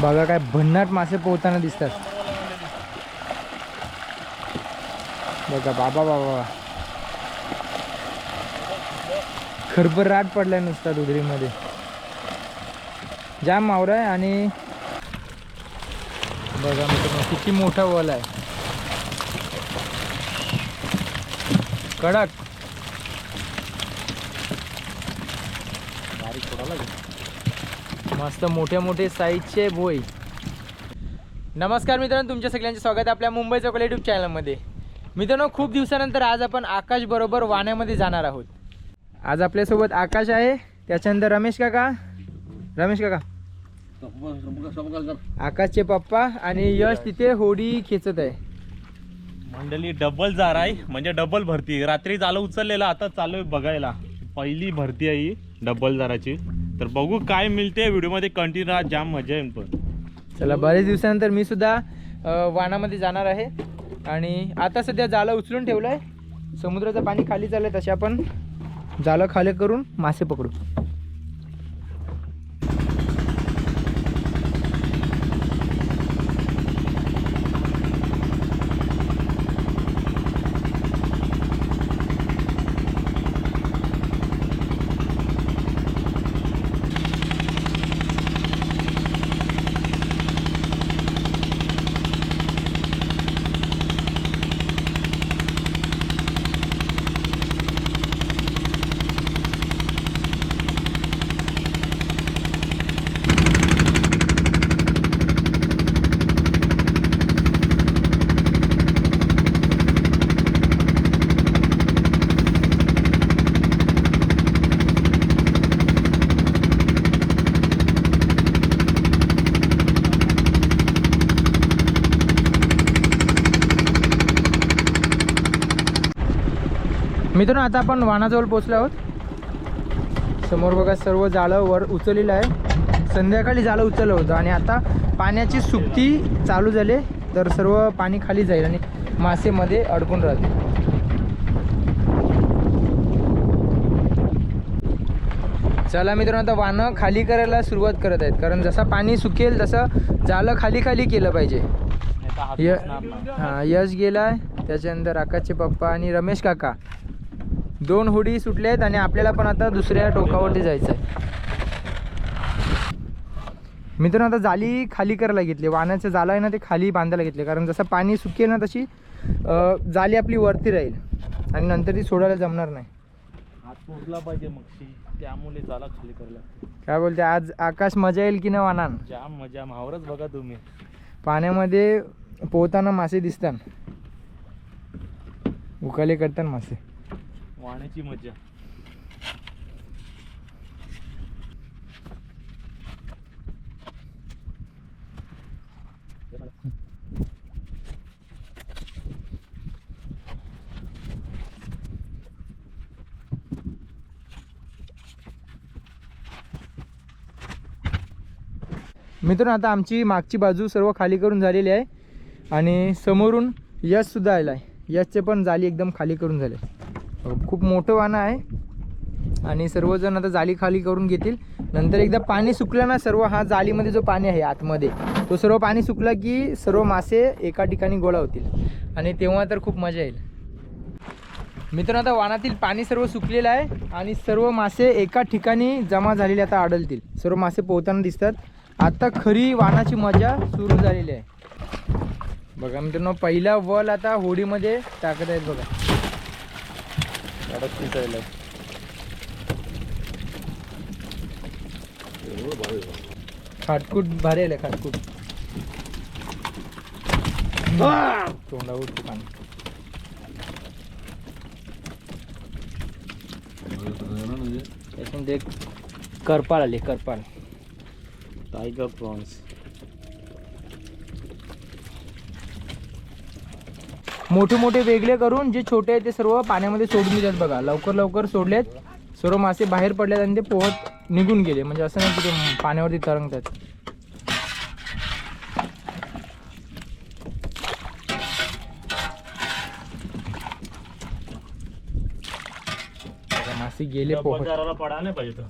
बघा काय भन्नाट मासे पोहताना दिसतात. बघा बाबा बाबा खरबराट पडलाय नुसता दुधरीमध्ये. जाम मावरा आहे आणि बघा मित्रांनो किती मोठा वल आहे. कडक. मस्त मोठे मोठे साईजचे भोई नमस्कार मित्रांनो तुमच्या सगळ्यांचे स्वागत आहे आपल्या मुंबई चौकल यूट्यूब चॅनलमध्ये. मित्रांनो खूप दिवसानंतर आज आपण आकाश बरोबर वाण्यामध्ये जाणार आहोत. आज आपल्यासोबत आकाश आहे त्याच्यानंतर रमेश काका. रमेश काका. आकाशचे पप्पा आणि यश तिथे होडी खेचत आहे. मंडळी डबल जार आहे म्हणजे डबल भरती. रात्री जालं उचललेलं आता चालू आहे बघायला. पहिली भरती आहे ही डबल जाराची. तर बघू काय मिळते. व्हिडिओमध्ये कंटिन्यू राहा. जाम मजा येईल पण. चला बरेच दिवसानंतर मी सुद्धा वानामध्ये वाणामध्ये जाणार आहे. आणि आता सध्या जाळं उचलून ठेवलं आहे समुद्राचं पाणी खाली चाललं आहे तसे आपण जाळं खाली करून मासे पकडू. मित्रांनो आता आपण वाणाजवळ पोचलो आहोत. समोर बघा सर्व जाळं वर उचललेलं आहे. संध्याकाळी जाळं उचललं होतं आणि आता पाण्याची सुकती चालू झाली तर सर्व पाणी खाली जाईल आणि मासे मध्ये अडकून राहतील. चला मित्रांनो आता वानं खाली करायला सुरुवात करत आहेत. कारण जसं पाणी सुकेल तसं जाळं खाली खाली केलं पाहिजे. हां यश गेलाय. त्याच्यानंतर आकाशचे पप्पा आणि रमेश काका. दोन होडी सुटले आहेत आणि आपल्याला पण आता दुसऱ्या टोकावरती जायचं आहे. मित्रांनो आता जाली खाली करायला घेतली. वाहनाचं जाळं आहे ना ते खाली बांधायला घेतले. कारण जसं पाणी सुकेल ना तशी जाली आपली वरती राहील. आणि नंतर ती सोडायला जमणार नाही. पाहिजे मग त्यामुळे जाला खाली करायला काय बोलते? आज आकाश मजा येईल की नाही वाहनान जाम मजा मावरच बघा तुम्ही. पाण्यामध्ये पोहताना मासे दिसतात. उकाले करतात मासे. वाण्याची मजा मित्रांनो आता आमची मागची बाजू सर्व खाली करून झालेली आहे आणि समोरून यशसुद्धा आला आहे यशचे पण जाली एकदम खाली करून झाले. खूप मोठं वाणं आहे. आणि सर्वजण आता जाली खाली करून घेतील. नंतर एकदा पाणी सुकलं ना सर्व हा जालीमध्ये जो पाणी आहे आतमध्ये तो सर्व पाणी सुकला की सर्व मासे एका ठिकाणी गोळा होतील. आणि तेव्हा तर खूप मजा येईल. मित्रांनो आता वाणातील पाणी सर्व सुकलेलं आहे आणि सर्व मासे एका ठिकाणी जमा झालेले आता आढळतील. सर्व मासे पोहताना दिसतात. आता खरी वाणाची मजा सुरू झालेली आहे. बघा मित्रांनो पहिला वल आता होडीमध्ये टाकत आहेत बघा. खाटकूट भारी आले खाटकूट. तोंडावर उठते पाणी. एक करपाळ आले करपाळ. टायगर प्रॉन्स मोठे मोठे वेगळे करून जे छोटे आहेत ते सर्व पाण्यामध्ये सोडून दिलेत बघा. लवकर लवकर सोडलेत सर्व मासे बाहेर पडलेत आणि ते पोहत निघून गेले. म्हणजे असं नाही की ते पाण्यावरती तरंगतात. मासे गेले पोहत. बजाराला पडा नाही पाहिजे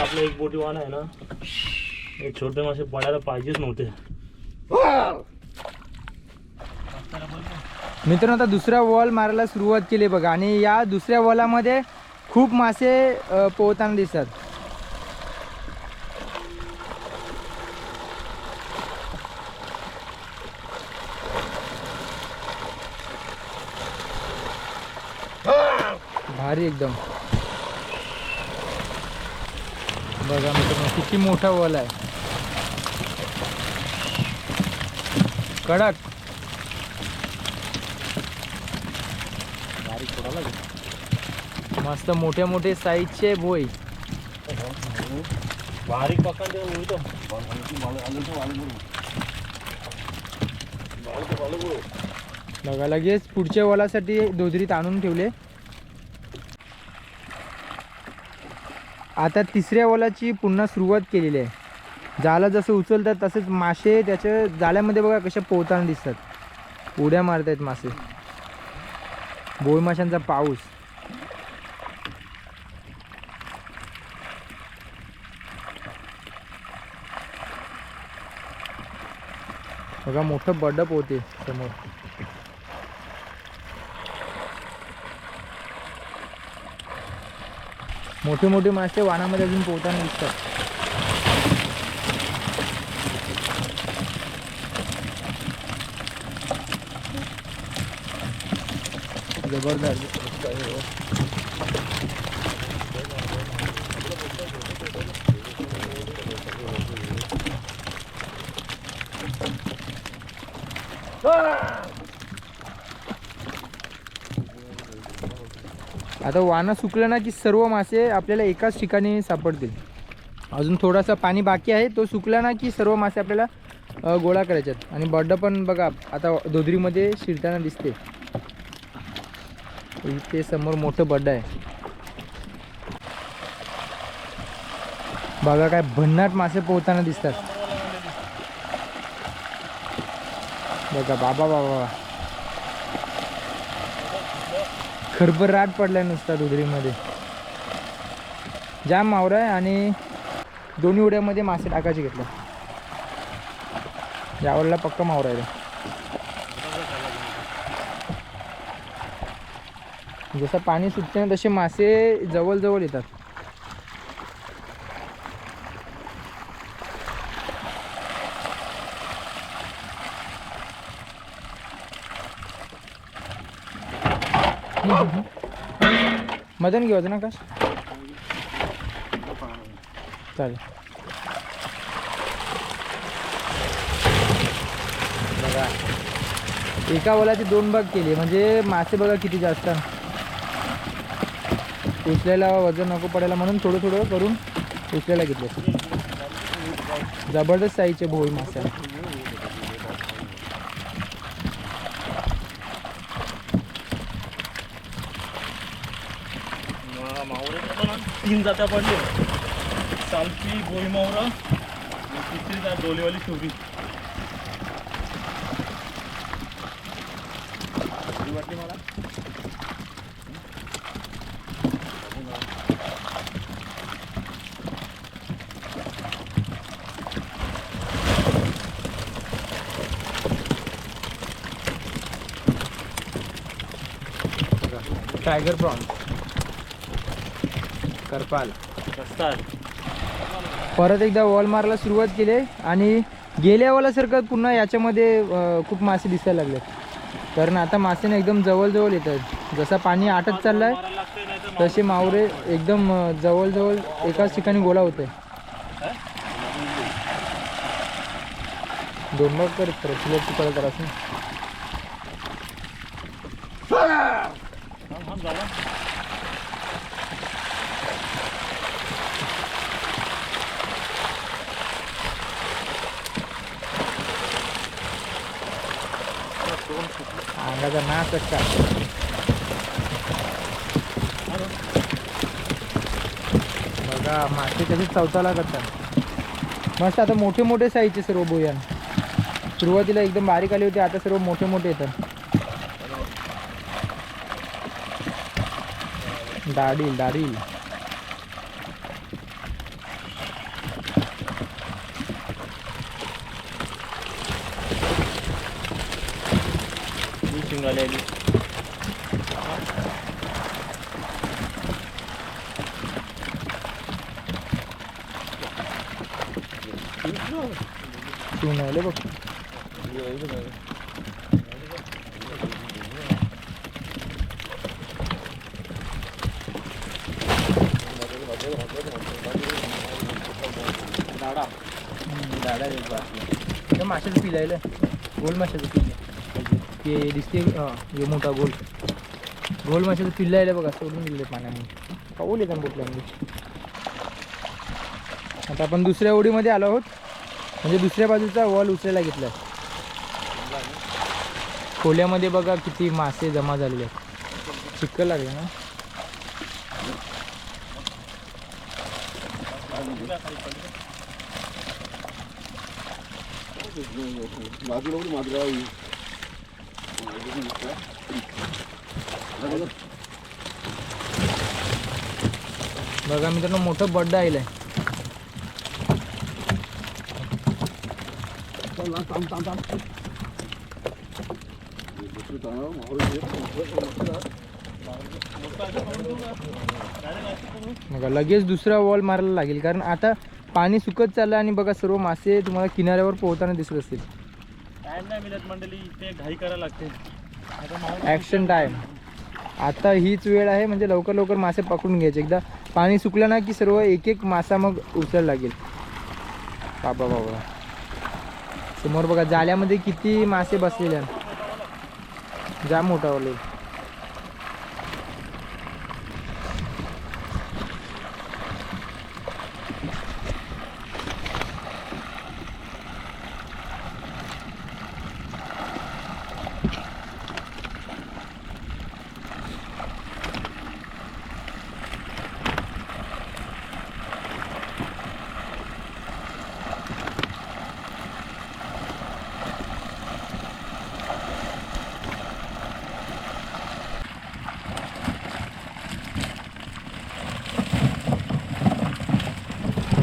आपलं एक बोटी वाहन आहे ना. हे छोटे मासे पडायला पाहिजेच नव्हते. मित्रांनो आता दुसरा वॉल मारायला सुरुवात केली बघा. आणि या दुसऱ्या वॉलामध्ये खूप मासे पोहताना दिसतात. भारी एकदम. बघा मित्रांनो किती मोठा वॉल आहे. कडक. मस्त मोठे मोठे साईजचे भोई बारीक पकडले बघा लगेच पुढच्या वॉलासाठी दोदरीत आणून ठेवले. आता तिसऱ्या वॉलाची पुन्हा सुरुवात केलेली आहे. जाळं जसं उचलतात तसेच मासे त्याच्या जाळ्यामध्ये बघा कशा पोहताना दिसतात. उड्या मारतायत मासे. बोई माशांचा पाऊस. बघा मोठं बडप होते समोर. मोठे मोठे मासे वाणामध्ये अजून पोहताना दिसतात. जबरदस्त. आता वाना सुकलं ना की सर्व मासे आपल्याला एकाच ठिकाणी सापडतील. अजून थोडासा पाणी बाकी आहे तो सुकला ना की सर्व मासे आपल्याला गोळा गोळा आहेत आणि बड्ड पण बघा आता दोधरीमध्ये शिरताना दिसते. इथे समोर मोठं बड्ड आहे. बघा काय भन्नाट मासे पोहताना दिसतात. बघा बाबा बाबा खरभर राट पडलाय नुसता दुधरीमध्ये जाम मावरा आहे आणि दोन्ही उड्यामध्ये मासे टाकायचे घेतले. यावरला पक्का मावरा आहे रे. जसं पाणी सुटते ना तसे मासे जवळजवळ येतात. मदन घेऊ ना का चालेल. बघा. एका वलाची दोन भाग केली म्हणजे मासे बघा किती जास्त. उचलायला वजन नको पडायला म्हणून थोडं थोडं करून उचलायला घेतलं. जबरदस्त साईजचे भोळी मासे आहे. मावरे पण तीन जात्या पडले. सालपी गोळी तिसरी जात डोलेवाली शिवरी वाटली मला? टायगर प्रॉन्स करपाल. परत एकदा वॉल मारायला सुरुवात केली आहे आणि गेल्या वॉलासारखं पुन्हा याच्यामध्ये खूप मासे दिसायला लागले कारण आता मासे एकदम जवळजवळ येत आहेत. जसा पाणी आटत चाललाय तसे मावरे एकदम जवळजवळ एकाच ठिकाणी गोळा होते दोन भाग करत परत सिलेक्ट अंगाचा नाश का बघा मासे कधी चवताला करतात मस्त आता मोठे मोठे साईजचे सर्व बोयन सुरुवातीला एकदम बारीक आली होती आता सर्व मोठे मोठे येतात. दाढील दाढील. ट्रेकिंगवाले शिवून आले बघ. त्या माशाचं पिलायला गोल माशाचं पिल्ल दिसते दिसते हां हे मोठा गोल. गोल माशाचा पिल्ला आहे बघा सोडून दिले पाण्यामध्ये पाऊल येतात बोटल्यामध्ये म्हणजे? आता आपण दुसऱ्या ओढीमध्ये आलो आहोत. म्हणजे दुसऱ्या बाजूचा वॉल उचलायला घेतला खोल्यामध्ये बघा किती मासे जमा झालेले आहेत. चिक्कल लागले ना? बघा मित्रांनो मोठं बड्डा आहे बघा लगेच दुसरा वॉल मारायला लागेल कारण आता पाणी सुकत चाललं आणि बघा सर्व मासे तुम्हाला किनाऱ्यावर पोहताना दिसत असतील. टाइम नाही मिळत मंडळी घाई करायला लागते. आता ॲक्शन टाईम आता हीच वेळ आहे म्हणजे लवकर लवकर मासे पकडून घ्यायचे. एकदा पाणी सुकलं ना की सर्व एक एक मासा मग उचल लागेल. बाबा बाबा. समोर बघा जाळ्यामध्ये किती मासे बसलेले आहेत. जाम मोठा वाले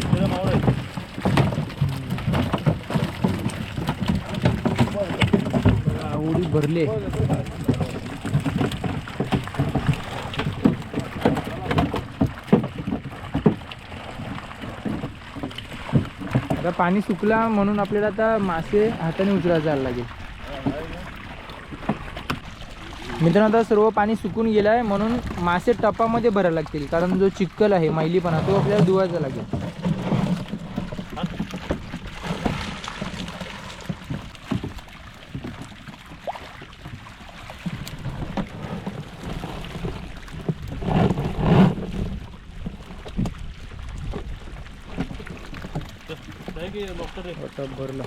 इथे माहोल आहे. बघा, उडी भरले. आता पाणी सुकला म्हणून आपल्याला आता मासे हाताने उचलायला जायला लागेल. मित्रांनो आता सर्व पाणी सुकून गेलं आहे म्हणून मासे टपामध्ये भरायला लागतील. कारण जो चिक्कल आहे मैलीपणा तो आपल्याला धुवायचा लागेल काय की डॉक्टर आहे? टप भरला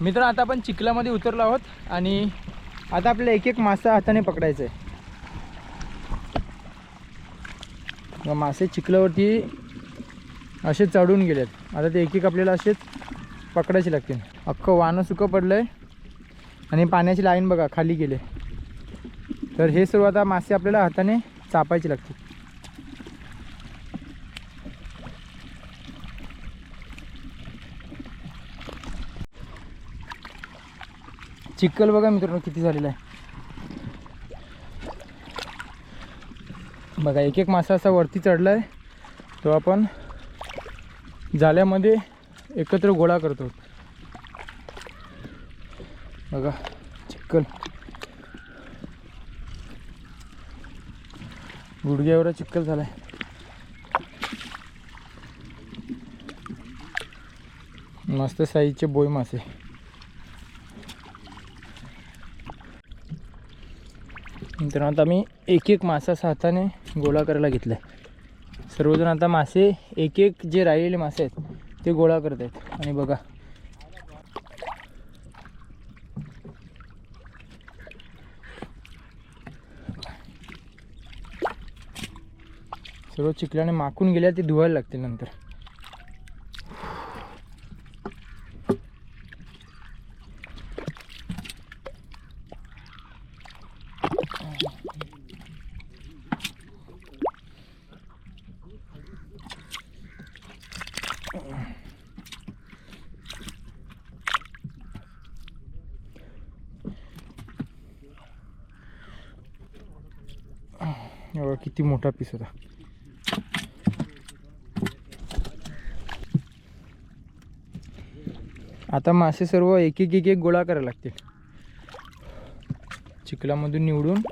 मित्र आता आपण चिखलामध्ये उतरलो आहोत आणि आता आपल्याला एक एक मासा हाताने पकडायचा आहे मासे चिखलावरती असे चढून गेलेत. आता ते एक एक आपल्याला असेच पकडायचे लागतील. अख्खं वानं सुकं पडलं आहे आणि पाण्याची लाईन बघा खाली गेले. तर हे सर्व आता मासे आपल्याला हाताने चापायचे लागतील. चिखल बघा मित्रांनो किती झालेला आहे. बघा एक एक मासा असा वरती चढला आहे तो आपण जाल्यामध्ये एकत्र गोळा करतो. बघा चिखल. गुडघ्यावर झाला आहे मस्त साईजचे बोई मासे. तर आता मी एक एक मासा हाताने गोळा करायला घेतला आहे सर्वजण आता मासे एक एक जे राहिलेले मासे आहेत ते गोळा करत आहेत. आणि बघा. सर्व चिखल्याने माखून गेल्या ते धुवायला लागतील नंतर. बघा किती मोठा पीस होता. आता मासे सर्व एक एक एक एक गोळा करायला लागतील. चिखलामधून निवडून.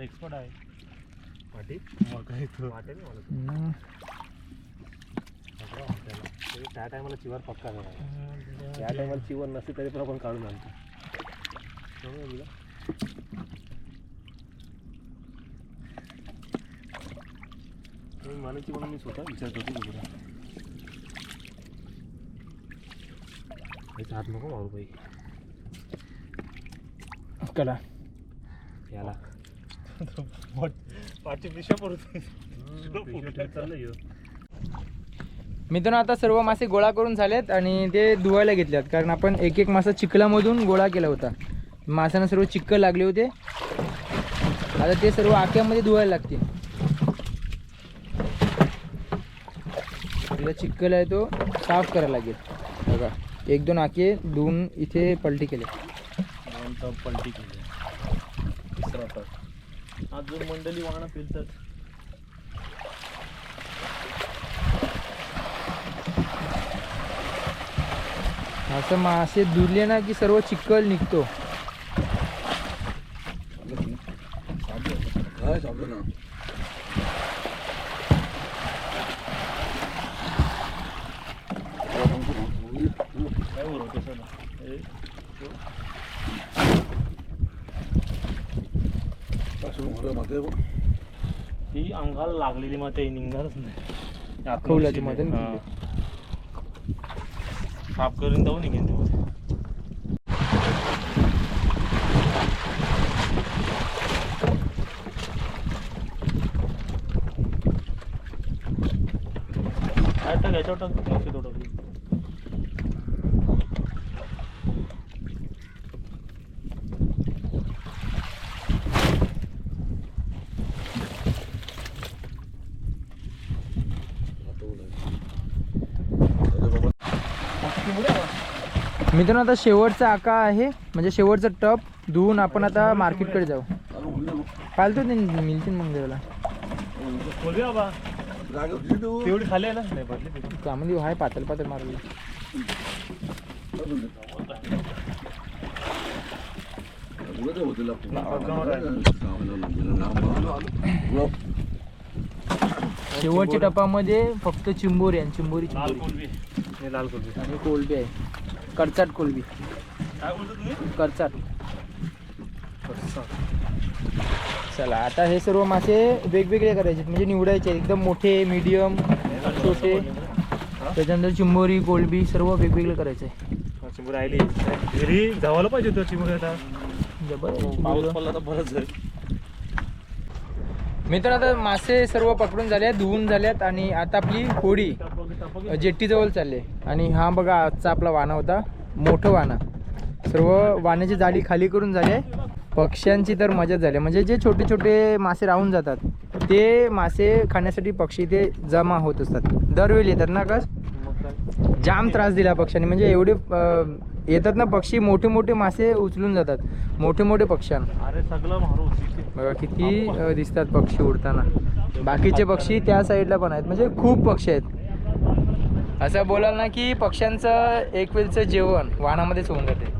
एक्सपर्ट आहे. मला हम्म. त्या टायमाला चिवर पक्का झाला त्या टायमाला चिवर नसते तरी पण आपण काढून आणतो. तुला मानायची म्हणून मी स्वतः विचार करतो तुला हात नको मारू बाई. कला याला. पाठी पिशा ह्यो. मित्रांनो आता सर्व मासे गोळा करून झालेत आणि ते धुवायला घेतल्यात कारण आपण एक एक मासा चिखलामधून गोळा केला होता. माशांना सर्व चिखल लागले होते. आता ते सर्व आक्यामध्ये धुवायला लागतील. तिला चिखल आहे तो साफ करायला लागेल. बघा एक दोन आके धुवून इथे पलटी केले. पलटी केली. टप मंडळी वाहनं फिरतात. असं मासे धुरले ना की सर्व चिखल निघतो काय उरवतो सर हे, ती अंगाला लागलेली मग ते निघणारच नाही हा. साफ करून जाऊ निघेन ते मध्ये. काय टाक याच्यावर टाक मासे तो टाकली. मित्रांनो आता शेवटचा आका आहे. म्हणजे शेवटचा टप धुवून आपण आता मार्केटकडे जाऊ. फालतू ते मिळतील मग देवाला. तेवढी खाली आहे ना. त्यामध्ये पातळ पातळ मारली. शेवटच्या टपामध्ये फक्त चिंबोरी आहे चिंबोरी चिंबोरी लाल कोलबी. आणि कोलबी आहे. करचाट कोलबी. काय बोलतो तुम्ही? करचाट. चला आता हे सर्व मासे वेगवेगळे करायचे. म्हणजे निवडायचे. एकदम मोठे मीडियम छोटे. त्याच्यानंतर चिंबोरी कोलबी सर्व वेगवेगळे करायचे. घरी जावायला पाहिजे होतं आता. जबरदस्त. पाऊस पडला तर बरंच मित्र आता मासे सर्व पकडून झाले धुवून झाल्यात आणि आता आपली होडी. जेट्टीजवळ चालले. आणि हा बघा आजचा आपला वाना होता. मोठं वाना. सर्व वाण्याची जाळी खाली करून झाली पक्ष्यांची तर मजाच झाली म्हणजे जे छोटे छोटे मासे राहून जातात ते मासे खाण्यासाठी पक्षी ते जमा होत असतात. दरवेळी येतात ना कस जाम त्रास दिला पक्ष्यांनी. म्हणजे एवढे येतात ना पक्षी मोठे मोठे मासे उचलून जातात. मोठे मोठे पक्ष्यांना. अरे सगळं मारू तिथे. बघा किती दिसतात पक्षी उडताना. बाकीचे पक्षी त्या साईडला पण आहेत. म्हणजे खूप पक्षी आहेत. असं बोलाल ना की पक्ष्यांचं एक वेळचं जेवण वाहनामध्येच होऊन जाते.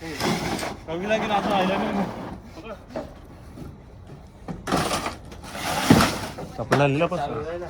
कवीला गेला असं राहिलं नाही आपल्याला आपलं नाही ना?